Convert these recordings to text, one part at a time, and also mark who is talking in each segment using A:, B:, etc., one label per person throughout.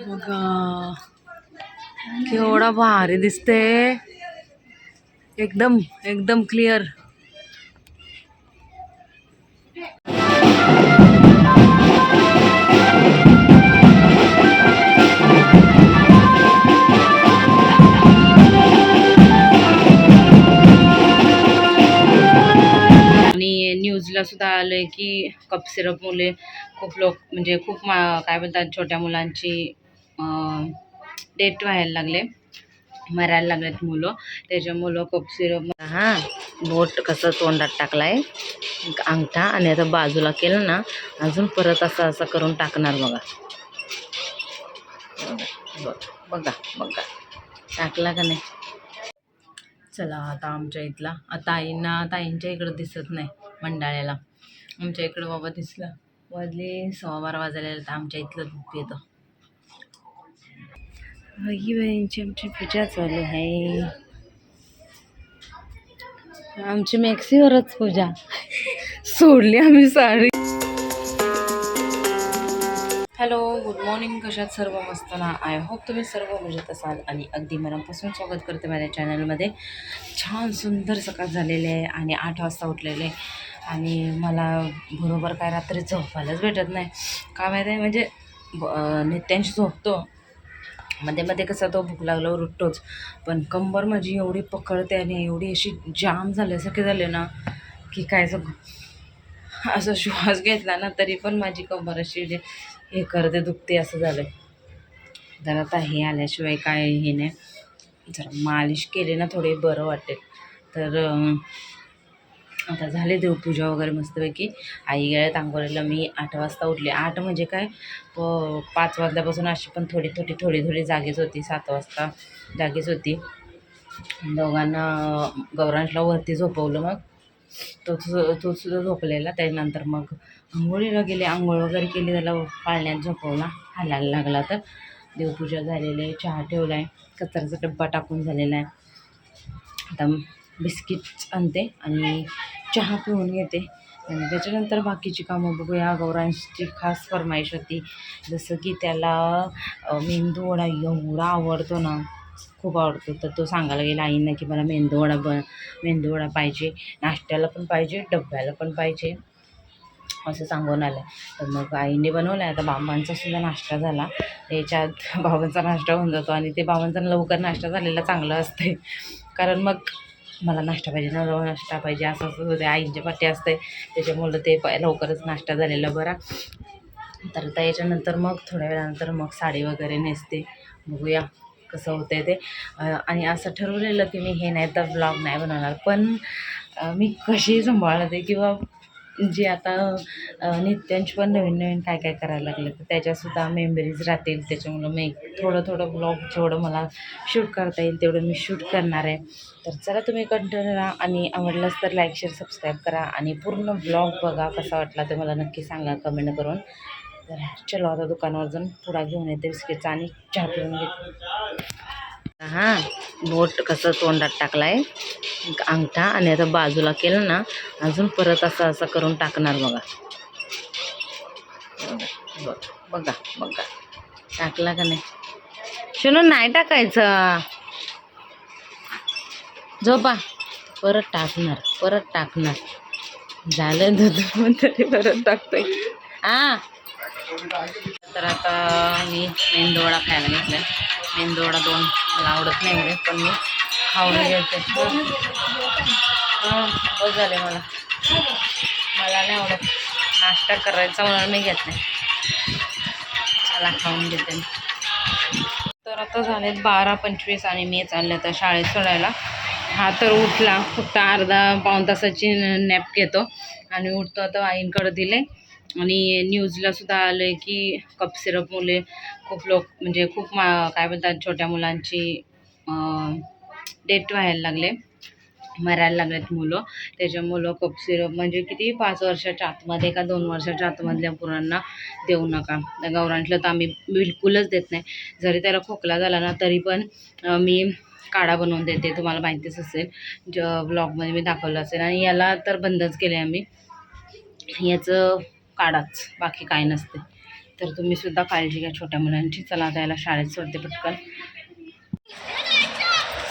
A: बघा. केवढा भारी दिसते एकदम एकदम क्लिअर आणि न्यूजला सुद्धा आलंय की कप सिरप मुले खूप लोक म्हणजे खूप मा काय म्हणतात छोट्या मुलांची डेट व्हायला लागले. मरायला लागलेत मुलं. त्याच्यामुळं कप सिरप हा बोट कसं तोंडात टाकलाय. अंगठा आणि आता बाजूला केलं ना अजून परत असं असं करून टाकणार बघा. बघा बघा बघा. टाकला का नाही? चला आता आमच्या इथला. आता ताईंना ताईंच्या इकडं दिसत नाही मंडाळ्याला. आमच्या इकडं बाबा दिसला. वाजले सव्वा बारा वाजायला तर आमच्या इथलं दूध येतं ही बहिणीची आमची पूजा चालू आहे. आमची मॅक्सीवरच पूजा. सोडली आम्ही साडी. हॅलो गुड मॉर्निंग कशात सर्व मस्त ना? आय होप तुम्ही सर्व मजेत असाल आणि अगदी मनापासून स्वागत करते माझ्या चॅनलमध्ये छान सुंदर सकाळ झालेले आहे आणि आठ वाजता उठलेले आहे. आणि मला बरोबर काय रात्री झोपायलाच भेटत नाही. का माहिती आहे? म्हणजे ब- नित्यांशी झोपतो. मध्ये मध्ये कसा तो भूक लागल्यावर उठतोच पण कंबर माझी एवढी पकडते आणि एवढी अशी जाम झाल्यासारखी झाले ना की काय सग. असं श्वास घेतला ना तरी पण माझी कंबर अशी जे हे करते दुखते असं झालं तर आता हे आल्याशिवाय काय हे नाही. जरा मालिश केली ना थोडे बरं वाटेल. तर आता झाले देवपूजा वगैरे मस्तपैकी. आई गेल्या आंघोळीला मी आठ वाजता उठले. आठ म्हणजे काय? प पाच वाजल्यापासून अशी पण थोडी थोडी थोडी थोडी जागीच होती सात वाजता जागीच होती. दोघांना गौरांशला वरती झोपवलं मग. तो सु- तो सुद्धा झोपलेला. त्यानंतर मग आंघोळीला गेले. आंघोळ वगैरे केली त्याला पाळण्यात झोपवला. हालायला लागला तर. देवपूजा झालेली आहे चहा ठेवला आहे. कचऱ्याचा डब्बा टाकून झालेला आहे. आता बिस्किट आणते आणि चहा पिऊन घेते आणि त्याच्यानंतर बाकीची कामं बघूया. गौरांची खास फरमाईश होती. जसं की त्याला मेंदूवडा मेंदू वडा एवढा आवडतो ना खूप आवडतो. तर तो सांगायला गेला आईंना की मला मेंदू वडा ब मेंदू वडा पाहिजे. नाश्त्याला पण पाहिजे डब्याला पण पाहिजे. असं सांगून आलं. तर मग आईने बनवलं आहे आता बाबांचा सुद्धा नाश्ता झाला. याच्यात बाबांचा नाश्ता होऊन जातो आणि ते बाबांचा लवकर नाश्ता झालेला चांगलं असते कारण मग मला नाश्ता पाहिजे नवरा नाश्ता पाहिजे असं असं होते आईंच्या पाठी असते त्याच्यामुळं ते प- लवकरच नाश्ता झालेला बरा. तर त्याच्यानंतर मग थोड्या वेळानंतर मग साडी वगैरे नेसते. बघूया कसं होतं आहे ते आणि असं ठरवलेलं की मी हे नाही तर ब्लॉग नाही बनवणार. पण मी कशी सांभाळते किंवा जे आता नित्यांश पण नवीन नवीन काय काय करायला लागलं तर त्याच्यासुद्धा मेमरीज राहतील. त्याच्यामुळं मी थोडं थोडं ब्लॉग जेवढं मला शूट करता येईल तेवढं मी शूट करणार आहे. तर चला तुम्ही कंटिन्यू राहा आणि आवडलंच तर लाईक शेअर सबस्क्राईब करा आणि पूर्ण ब्लॉग बघा कसा वाटला ते मला नक्की सांगा कमेंट करून. तर चलो आता दुकानावर जाऊन पुढा घेऊन येते बिस्किटचा आणि चहा पिऊन घेते. हा बोट कसं तोंडात टाकलाय? अंगठा आणि आता बाजूला केलं ना अजून परत असं असं करून टाकणार बघा. बघा बघा बघा. टाकला का नाही? शनू नाही टाकायचं. झोपा. परत टाकणार परत टाकणार. झालं दूध तरी परत टाकतोय. हा. तर आता मी मेंदोवडा खायला घेतलाय. मेंदोवडा दोन मला आवडत नाही एवढे पण मी खाऊन घेते हां हो, बस हो झाले मला. मला नाही आवडत. नाश्ता करायचा म्हणून मी घेत नाही. चला खाऊन घेते तर आता झालेत बारा पंचवीस आणि मी चालले आता शाळेत सोडायला. हा तर उठला. फक्त अर्धा पाऊण तासाची नॅप घेतो. आणि उठतो आता आईंकडे दिले. आणि न्यूजला सुद्धा आलं आहे की कप सिरप मुले खूप लोक म्हणजे खूप मा काय म्हणतात छोट्या मुलांची डेट व्हायला लागले. मरायला लागलेत मुलं. त्याच्यामुळं कप सिरप म्हणजे किती पाच वर्षाच्या आतमध्ये का दोन वर्षाच्या आतमधल्या मुलांना देऊ नका. त्या तर आम्ही बिलकुलच देत नाही. जरी त्याला खोकला झाला ना तरी पण मी काढा बनवून देते. तुम्हाला माहितीच असेल. ज ब्लॉगमध्ये मी दाखवलं असेल. आणि याला तर बंदच केले आम्ही. याचं काढाच बाकी काय नसते. तर तुम्ही सुद्धा काळजी घ्या छोट्या मुलांची. चला आता याला शाळेत सोडते पटकन.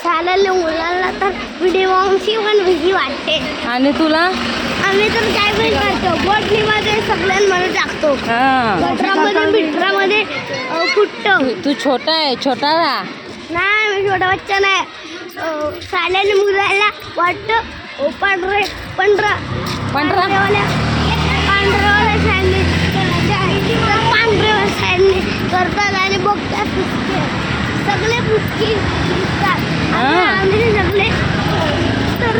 B: शाळेला मुलांना तर व्हिडिओची पण भीती वाटते.
A: आणि तुला?
B: आम्ही तर काय पण करतो. बोटणीमध्ये सगळ्यांमध्ये टाकतो
A: हां.
B: गटरामध्ये मित्रामध्ये अं, फुटतो
A: तू छोटा आहे छोटा ना
B: नाही मी छोटा बच्चा नाही. शाळेला मुलाला वाटतं. अं, पांढरे पांढरा.
A: पांढरा?
B: शाळेने करतात आणि बघतात सगळे आणि
A: हा.
B: आम्ही सगळे तर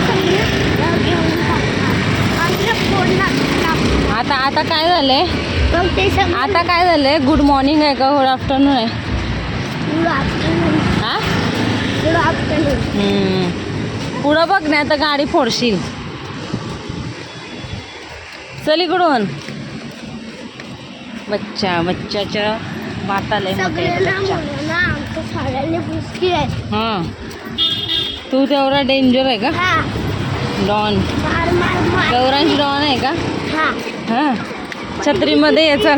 B: सगळे घेऊन आमच्या
A: आता आता काय झालंय?
B: मग ते सगळे
A: आता काय झालंय? गुड मॉर्निंग आहे का? गुड आफ्टरनून आहे.
B: गुड आफ्टरनून
A: हा?
B: Good afternoon.
A: पुढं बघ नाही तर गाडी फोडशील. चल इकडून. बच्चा बच्चाच्या
B: आहे.
A: हां. तू तेवढा डेंजर आहे का?
B: हा.
A: डॉन गौरांश डॉन आहे का?
B: हा.
A: हां. छत्रीमध्ये याचा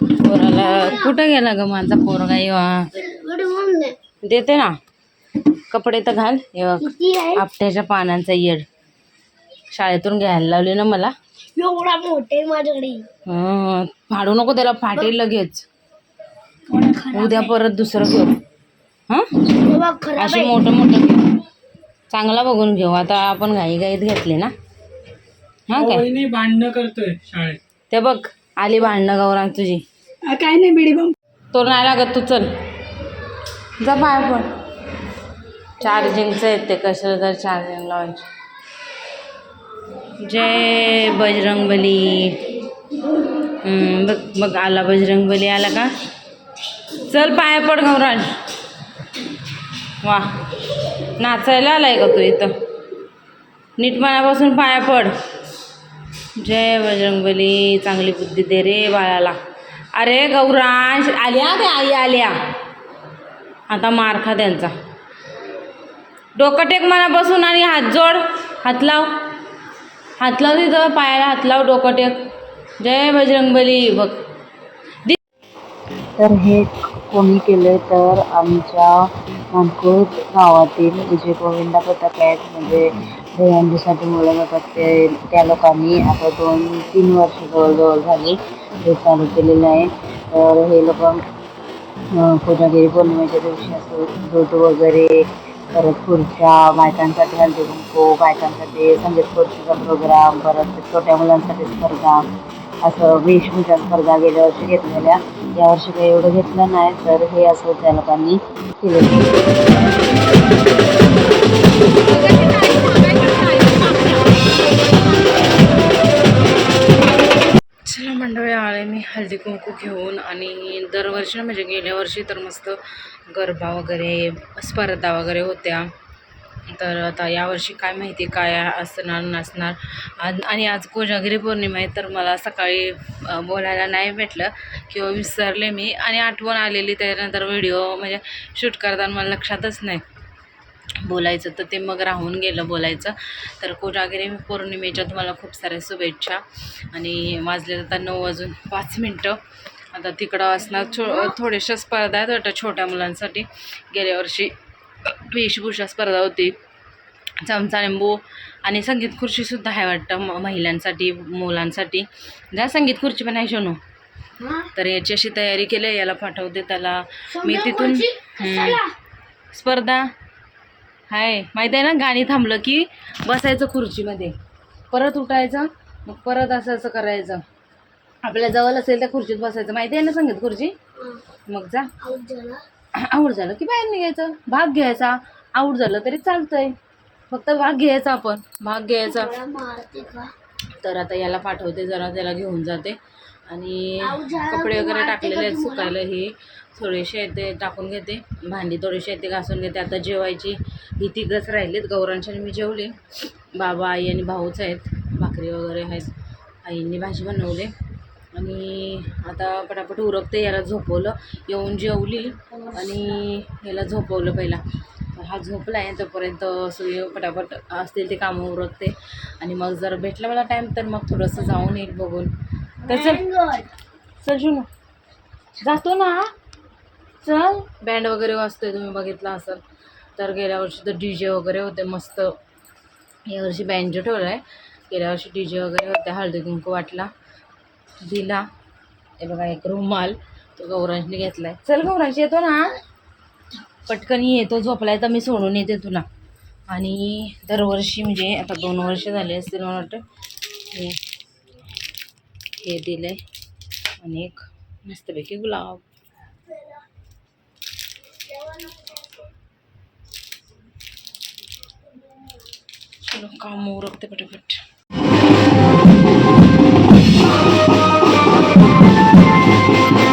A: पोराला कुठं गेला ग माझा पोरगा? येवा देते ना. कपडे तर घाल.
B: आहे?
A: आपट्याच्या पानांचा येड शाळेतून घ्यायला लावली ना मला.
B: एवढा मोठे माझ्याकडे.
A: हं, फाडू नको त्याला फाटेल लगेच. उद्या परत दुसरं घेऊ. हां?
B: तेव्हा खराब
A: अशी
B: आहे.
A: मोठं मोठं घेऊ. चांगला बघून घेऊ. आता आपण घाई घाईत घेतले ना. हां काय?
C: वहिनी भांडणं करतोय शाळेत.
A: ते बघ आली भांडणं गौरांग तुझी.
C: काय नाही बिडी बम
A: तो नाही लागत तू चल. जा बाय पण चार्जिंगचं आहे ते कसं तर चार्जिंग लावायचं. जय बजरंगबली. बघ बघ आला बजरंगबली आला का? चल पाया पड गौराज वा नाचायला आलाय का तू इथं? नीटमनापासून पाया पड. जय बजरंगबली चांगली बुद्धी दे रे बाळाला. अरे गौरांश आल्या ते आई आल्या. आता मारखा त्यांचा. डोकं टेक मनापासून आणि हात जोड हात लाव. हात लाव तिथं पायाला हात लाव डोकं टेक. जय बजरंगबली बघ.
D: तर हे कोणी केले तर आमच्या मानपूर गावातील विजय गोविंदा पथक आहेत. म्हणजे दहीहंडीसाठी मुलं जातात ते त्या लोकांनी आता दोन तीन वर्ष जवळजवळ झाली हे चालू केलेलं आहे. तर हे लोक कोजागिरी पौर्णिमेच्या दिवशी असं दूध वगैरे परत खुर्च्या बायकांसाठी हल्दी कुंकू बायकांसाठी संगीत खुर्चीचा प्रोग्राम परत छोट्या मुलांसाठी स्पर्धा असं वेशभूषा स्पर्धा गेल्या वर्षी घेतलेल्या. यावर्षी काही एवढं घेतलं नाही तर हे असं त्या लोकांनी केलं
A: मंडळी आले मी हळदी कुंकू घेऊन आणि दरवर्षी म्हणजे गेल्या वर्षी तर मस्त गरबा वगैरे स्पर्धा वगैरे होत्या. तर आता यावर्षी काय माहिती काय असणार नसणार. आज आणि आज कोजागिरी पौर्णिमा आहे तर मला सकाळी बोलायला नाही भेटलं. किंवा विसरले मी आणि आठवण आलेली त्यानंतर व्हिडिओ म्हणजे शूट करताना मला लक्षातच नाही. बोलायचं तर ते मग राहून गेलं बोलायचं. तर कोजागिरी पौर्णिमेच्या तुम्हाला खूप साऱ्या शुभेच्छा. आणि वाजले आता नऊ वाजून पाच मिनटं. आता तिकडं असणार छो थोड्याशा स्पर्धा आहेत वाटतं छोट्या मुलांसाठी. गेल्या वर्षी वेशभूषा स्पर्धा होती. चमचा लिंबू आणि संगीत खुर्चीसुद्धा आहे वाटतं म महिलांसाठी मुलांसाठी. जा संगीत खुर्ची पण आहे शोनू. तर याची अशी तयारी केली आहे याला पाठवते त्याला. मी तिथून. स्पर्धा? हाय माहिती आहे ना गाणी थांबलं की बसायचं खुर्चीमध्ये. परत उठायचं मग परत असं असं करायचं. आपल्या जवळ असेल त्या खुर्चीत बसायचं. माहिती आहे ना संगीत खुर्ची? मग जा. आऊट झालं. की बाहेर निघायचं. भाग घ्यायचा. आऊट झालं तरी चालतंय. फक्त भाग घ्यायचा आपण. भाग घ्यायचा. तर आता याला पाठवते जरा त्याला घेऊन जाते. आणि कपडे वगैरे टाकलेले आहेत? सुकायला हे थोडेसे आहेत ते टाकून घेते. भांडी थोडीशी आहेत ते घासून घेते. आता जेवायची. ही तिघच राहिलीत गौरांच्या मी जेवले. बाबा आई आणि भाऊच आहेत. भाकरी वगैरे आहेत. आईंनी भाजी बनवली. आणि आता पटापट उरकते याला झोपवलं. येऊन जेवली आणि याला झोपवलं पहिला. हा झोपला आहे तोपर्यंत सगळे पटापट असतील ते कामं उरकते. आणि मग जर भेटलं मला टाईम तर मग थोडंसं जाऊन येईल बघून. तर चल. चल शुनू जातो ना. चल. बँड वगैरे वाजतोय तुम्ही बघितला असाल. तर गेल्या वर्षी तर डी जे वगैरे होते मस्त. यावर्षी बँजो ठेवला आहे गेल्या वर्षी डी जे वगैरे होते हळदी कुंकू वाटला. दिला. हे बघा एक रुमाल. तो गौरांशने घेतला आहे चल गौरांश येतो ना. पटकन येतो झोपलाय तर मी सोडून येते तुला. आणि दरवर्षी म्हणजे आता दोन वर्ष झाले असतील मला वाटतं. हे हे दिलं आहे आणि एक मस्तपैकी गुलाब चलो काम उरकते पटापट काय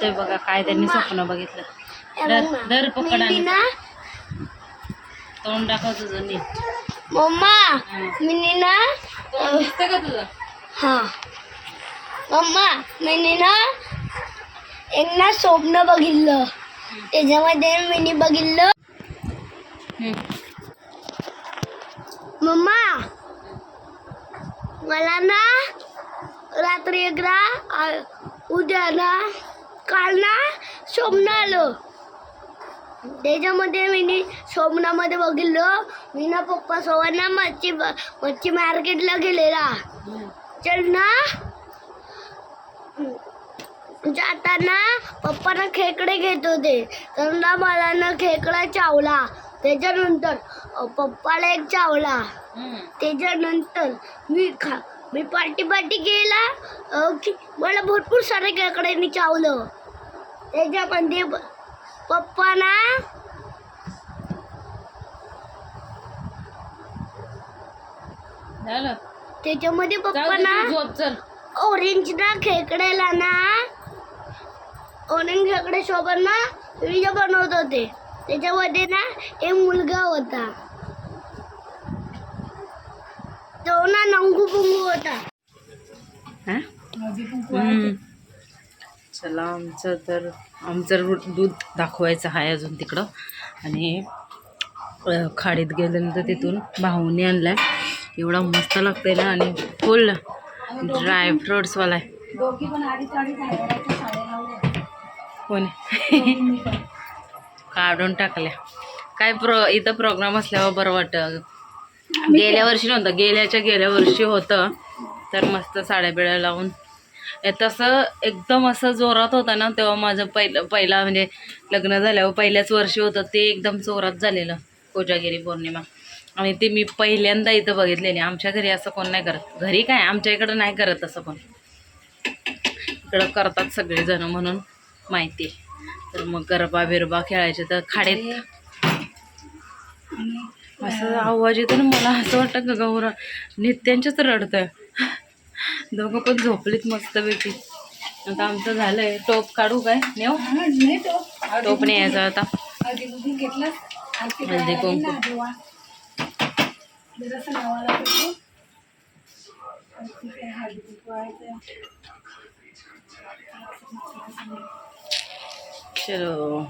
A: बोलतोय बघा काय त्यांनी स्वप्न बघितलं. दर पकड तोंड दाखव तुझं नीट.
B: मम्मा मी ना
A: तोंड दिसतं का तुझं?
B: हा. मम्मा मी ना एक ना स्वप्न बघितलं. त्याच्यामध्ये मी बघितलं. मम्मा मला ना रात्री एकदा उद्या ना काल ना स्वप्न आलं. त्याच्यामध्ये मी स्वप्नामध्ये बघितलं. मी ना पप्पा सोबत ना मच्छी मच्छी मार्केटला गेलेला. चल ना. जाताना पप्पाना खेकडे घेत होते. तर ना मला ना खेकडा चावला. त्याच्यानंतर पप्पाला एक चावला. त्याच्यानंतर मी खा मी पार्टी पार्टी अ, की मला भरपूर सारे खेकड्यांनी चावलं. त्याच्यामध्ये प- पप्पा ना.
A: झालं.
B: त्याच्यामध्ये
A: जाऊ
B: पप्पा
A: दे,
B: ना.
A: तू झोप चल.
B: ऑरेंज ना खेकड्याला ना. ऑरेंज खेकडे सोबत ना व्हिडिओ बनवत होते. त्याच्यामध्ये ना एक मुलगा होता. तो ना नंगू पुंगू होता.
A: हा? चला आमचं तर आमचं दूध दाखवायचं आहे अजून तिकडं. आणि खाडीत गेल्यानंतर तिथून भाऊने आहे एवढा मस्त लागतंय ना आणि फुल ड्राय फ्रुट्सवाला आहे. कोण? काढून टाकल्या. काय प्रो इथं प्रोग्राम असल्यावर बरं वाटतं. गेल्या वर्षी नव्हतं गेल्याच्या गेल्या वर्षी होतं. तर मस्त साड्या बिड्या लावून तसं एकदम असं जोरात होतं ना तेव्हा माझं पहिलं पहिला म्हणजे लग्न झाल्यावर पहिल्याच वर्षी होतं ते एकदम जोरात झालेलं कोजागिरी पौर्णिमा. आणि ते मी पहिल्यांदा इथं बघितलेली आमच्या घरी असं कोण नाही करत. घरी काय आमच्या इकडं नाही करत असं कोण. इकडं करतात सगळेजण म्हणून माहिती तर मग गरबा बिरबा खेळायचे तर खाडीत. असं आवाज येतो ना मला असं वाटतं का गौरा नित्यांच्याच रडतंय. दोघं पण झोपलीत मस्तपैकी आता आमचं झालंय टोप काढू काय? नेऊ? टोप नाही यायचा आता. हळदी कुंकू. चलो.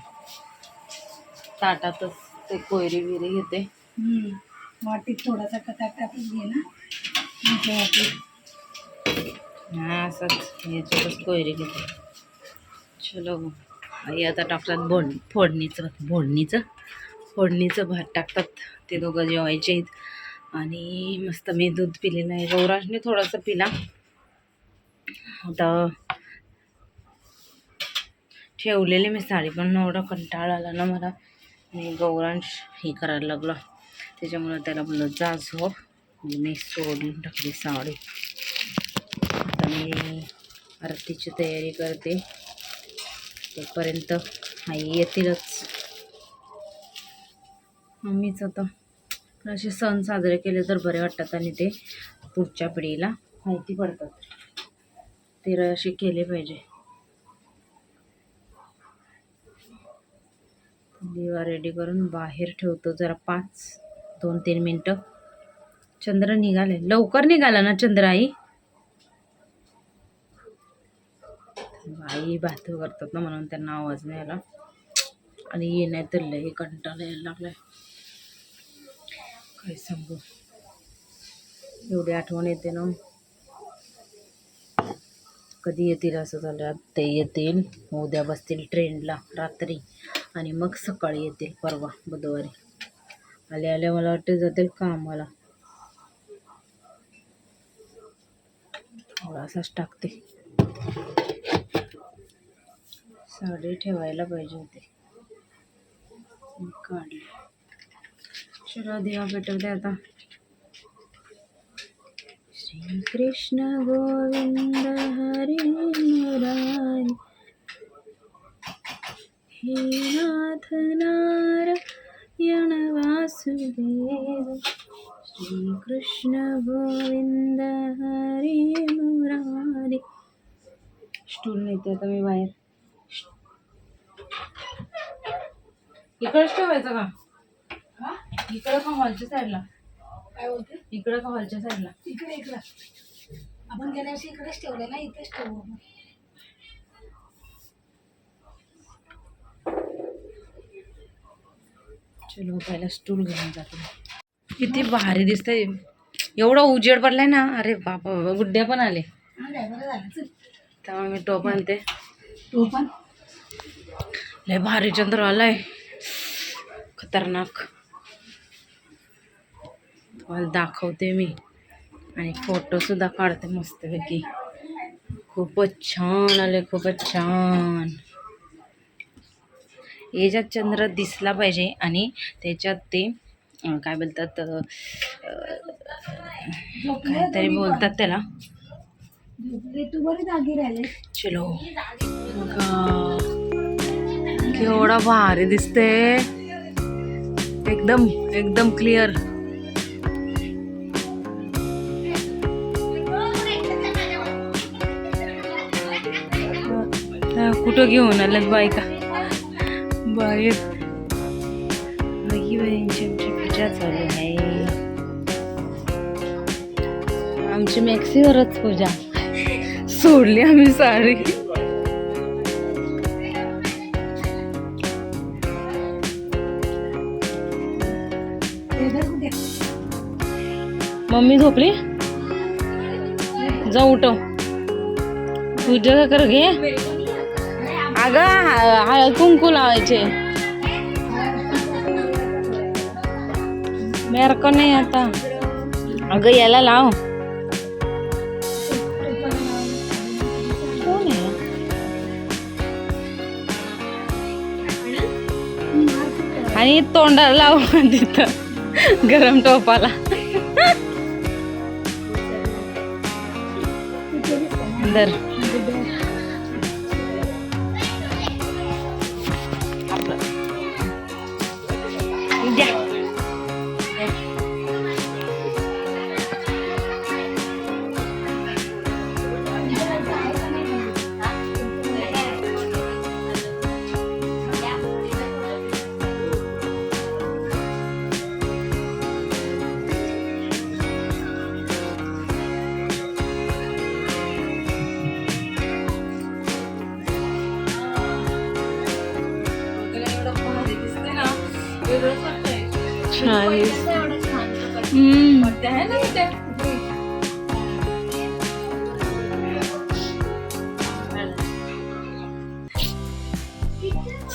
A: ताटातच ते कोयरी बिरी घेते.
C: वाटीत थोडासा कटाकातच घे ना. वाटीत
A: हां असंच. याच्यातच कोयरी घेते चलो आई आता टाकतात बोड फोडणीचं. फोडणीचं फोडणीचं भात टाकतात. ते दोघं जेवायचे आहेत. आणि मस्त मी दूध पिलेलं आहे. गौराजने थोडंसं पिला. आता ठेवलेली मी साडी पण एवढा कंटाळा आला ना मला. मी गौरांश हे करायला लागला. त्याच्यामुळं त्याला बोललं जा झोप. मी सोडून टाकली साडी. आरतीची तयारी करते. तोपर्यंत आई येतीलच. मम्मीच आता असे सण साजरे केले तर बरे वाटतात आणि ते पुढच्या पिढीला माहिती पडतात. ते असे केले पाहिजे. दिवा रेडी करून बाहेर ठेवतो जरा पाच दोन तीन मिनटं. चंद्र निघाले. लवकर निघाला ना चंद्र आई? आई भात करतात ना म्हणून त्यांना आवाज नाही आला. आणि ये नाही तर लय कंटाळा यायला लागलाय. काय सांगू? एवढी आठवण येते ना. कधी येतील असं झालं ते येतील उद्या बसतील ट्रेनला रात्री. आणि मग सकाळी येतील परवा बुधवारी. आले आले मला वाटते जातील कामाला. थोडासाच टाकते. साडी ठेवायला पाहिजे होते. काढले. चला देवा पेटवते आता. श्री कृष्ण गोविंद हरी मुरारी हे नाथ नारायण वासुदेव. श्रीकृष्ण गोविंद हरी मुरारी. स्टूल नेते आता मी बाहेर. इकडेच ठेवायचं का? इकडं का हॉलच्या साईडला?
C: काय बोलते
A: इकडं का हॉलच्या साईडला?
C: इकडे इकडं. आपण गेल्या वर्षी इकडेच ठेवले ना इथेच ठेवू आपण.
A: चलो पहिला स्टूल घेऊन जाते. किती भारी दिसतंय. एवढा उजेड पडलाय ना अरे बाबा बाबा गुड्ड्या पण आले.
C: हा
A: त्यामुळे मी टोप आणते.
C: तू पण
A: लय भारी चंद्र आलाय. खतरनाक. तुम्हाला दाखवते मी. आणि फोटो सुद्धा काढते मस्तपैकी. खूपच छान आले खूपच छान. याच्यात चंद्र दिसला पाहिजे आणि त्याच्यात ते काय बोलतात काहीतरी बोलतात त्याला. चलो. केवढा भारी दिसते एकदम एकदम क्लिअर कुठं घेऊन आल्यात बायका? बाहेर. बाईंची आमची पूजा चालू आहे. आमची मॅक्सीवरच पूजा. सोडली आम्ही साडी. मम्मी झोपली? जा उठव पूजा कर घे? अगं हळद कुंकू लावायचे. मेरक नाही आता. अगं याला लाव. आणि तोंडाला लाव तिथं. गरम टोपाला. दर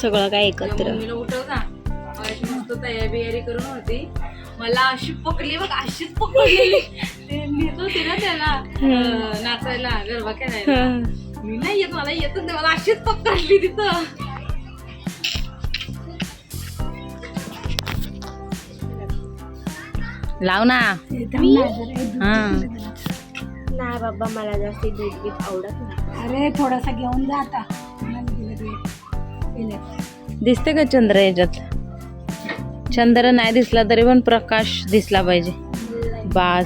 D: सगळं काय एकत्र.
A: मम्मीला उठव ना मगाशी मस्त तयारी बियारी करून होती. मला अशी पकडली बघ अशीच ते नेत होती ना त्याला नाचायला गरबा खेळायला. मी नाही येत मला येतच नाही मला अशीच पकडली तिथं. लाव ना. हा.
B: नाही बाबा मला जास्त दूध बीत आवडत नाही.
C: अरे थोडासा घेऊन जा आता. मला दिलं.
A: दिसते का चंद्र याच्यात? चंद्र नाही दिसला तरी पण प्रकाश दिसला पाहिजे. बास.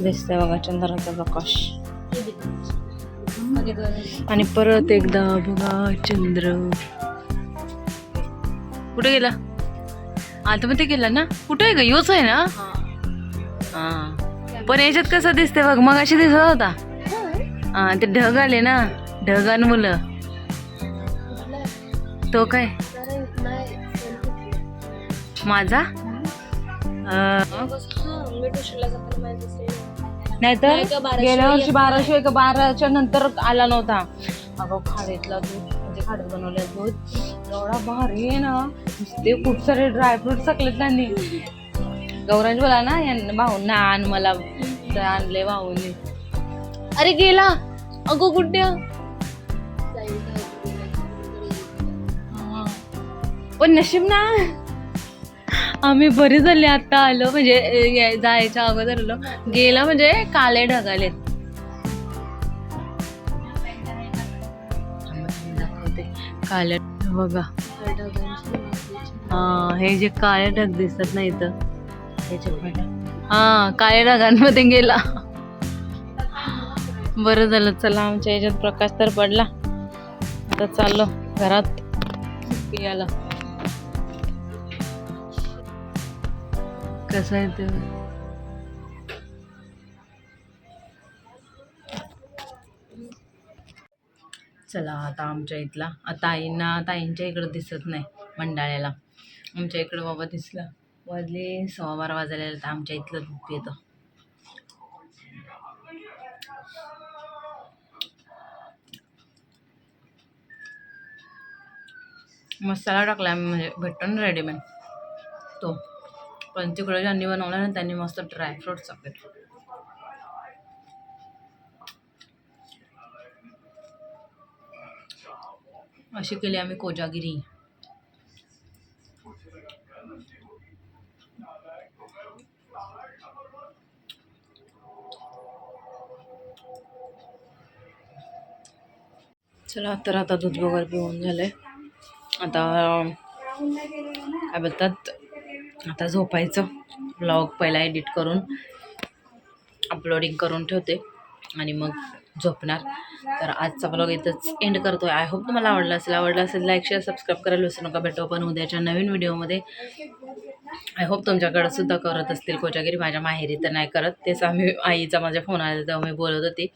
A: दिसतंय बघा चंद्राचा प्रकाश. आणि परत एकदा बघा चंद्र. कुठे गेला? आतमध्ये गेला ना? कुठे आहे का योच आहे ना? हा. पण याच्यात कसं दिसते बघ मग अशी दिसत होता. हा ते ढग आले ना? ढगान मुलं. तो काय? माझा? नाहीतर गेल्या वर्षी बाराशे. का बाराच्या नंतर आला नव्हता. अगं खाडीतला दूध म्हणजे खाडीत दूध एवढा भारी आहे ना. ते खूप सारे ड्रायफ्रूट सकलेत त्यांनी. गौराज बोला ना यांना भाऊंना आण मला तर आणले भाऊंनी. अरे गेला. अगो कुठे? पण नशीब ना. आम्ही बरी झाली आता आलो. म्हणजे जायच्या अगोदर आलो. गेला म्हणजे काले ढगाले काळ्या बघा. हा हे जे काळे ढग दिसतात ना इथं. ह्याच्या हा काळ्या ढगांमध्ये गेला. बरं झालं चला आमच्या याच्यात प्रकाश तर पडला. आता चाललो घरात. पियाला कसं आहे ते? चला आता आमच्या इथला. आता ताईंना ताईंच्या इकडं दिसत नाही मंडाळ्याला. आमच्या इकडं बाबा दिसला. वाजले सव्वा बारा वाजायला तर आमच्या इथलं दूध येतं मसाला टाकला आम्ही म्हणजे भेटतो ना रेडीमेड तो. पण तिकडे ज्यांनी बनवला ना त्यांनी मस्त ड्रायफ्रूट पेट अशी केली आम्ही कोजागिरी. चला तर आता दूध वगैरे पिऊन झालंय. आता काय बोलतात? आता झोपायचं. ब्लॉग पहिला एडिट करून अपलोडिंग करून ठेवते. आणि मग झोपणार. तर आजचा ब्लॉग इथंच एंड करतो आहे आय होप तुम्हाला आवडला असेल. आवडला असेल लाईक शेअर सबस्क्राईब करायला विसरू नका. भेटो पण उद्याच्या नवीन व्हिडिओमध्ये आय होप तुमच्याकडं सुद्धा करत असतील. कोजागिरी माझ्या माहेरी तर नाही करत. तेच आम्ही आईचा माझ्या फोन आला तेव्हा मी बोलत होती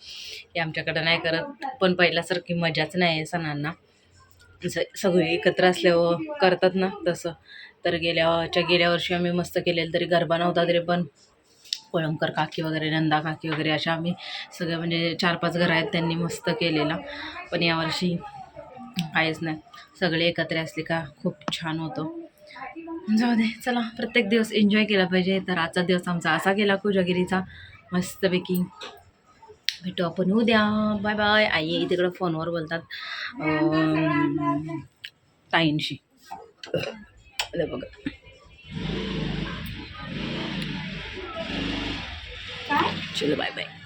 A: की आमच्याकडं नाही करत. पण पहिल्यासारखी मजाच नाही आहे सणांना. स- सगळी एकत्र असल्यावर करतात ना तसं. तर गेल्याच्या गेल्या वर्षी आम्ही मस्त केलेलं तरी गरबा नव्हता तरी पण कोळंबकर काकी वगैरे नंदा काकी वगैरे अशा आम्ही सगळे म्हणजे चार पाच घरं आहेत त्यांनी मस्त केलेला. पण यावर्षी काहीच नाही. सगळे एकत्र असले का खूप छान होतं. जाऊ दे चला प्रत्येक दिवस एन्जॉय केला पाहिजे. तर आजचा दिवस आमचा असा गेला कोजागिरीचा मस्तपैकी भेटू आपण उद्या. बाय बाय आई तिकडं फोनवर बोलतात ताईंशी. अरे बघा. चलो बाय बाय